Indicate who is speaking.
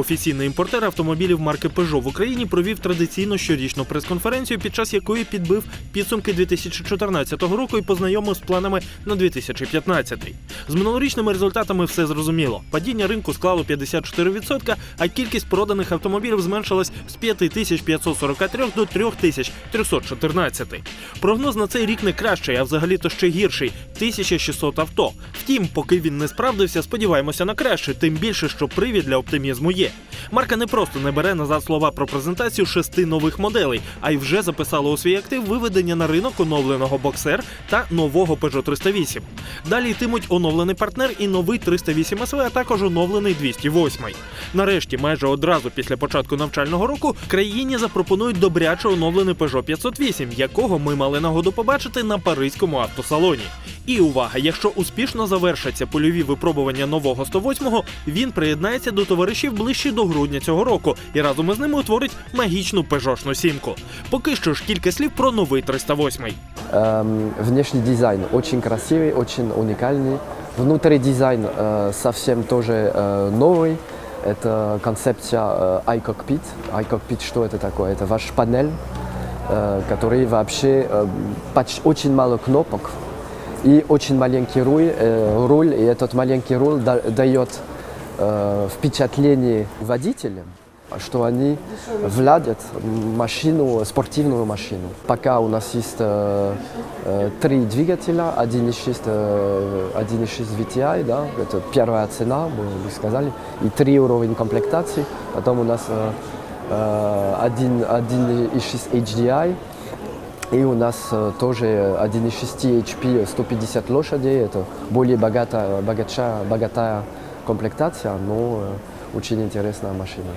Speaker 1: Офіційний імпортер автомобілів марки Peugeot в Україні провів традиційну щорічну прес-конференцію, під час якої підбив підсумки 2014 року і познайомив з планами на 2015. З минулорічними результатами все зрозуміло. Падіння ринку склало 54%, а кількість проданих автомобілів зменшилась з 5543 до 3314. Прогноз на цей рік не кращий, а взагалі-то ще гірший 1600 авто. Втім, поки він не справдився, сподіваємося на краще, тим більше, що привід для оптимізму є. Марка не просто не бере назад слова про презентацію шести нових моделей, а й вже записала у свій актив виведення на ринок оновленого боксер та нового Peugeot 308. Далі йтимуть оновлений партнер і новий 308 СВ, а також оновлений 208. Нарешті, майже одразу після початку навчального року, країні запропонують добряче оновлений Peugeot 508, якого ми мали нагоду побачити на паризькому автосалоні. І увага, якщо успішно завершаться польові випробування нового 108-го, він приєднається до товаришів ближче до грудня цього року і разом із ними утворить магічну пежошну сімку. Поки що ж кілька слів про новий 308.
Speaker 2: Эм, внешний дизайн очень красивый, очень уникальный. Внутренний дизайн э, совсем тоже э, новый. Это концепция э, iCockpit. iCockpit что это такое? Это ваш панель, э, который вообще э, поч- очень мало кнопок и очень маленький руль, э, руль и этот маленький руль да- дает э, впечатление водителям, что они владят машину, спортивную машину. Пока у нас есть э, э, три двигателя, 1.6, э, 1.6 VTI, да, это первая цена, мы бы сказали, и три уровень комплектации. Потом у нас э, э, 1 1.6 HDI, и у нас э, тоже 1.6 HP 150 лошадей. Это более богатая, богача, богатая комплектация, но э, очень интересная машина.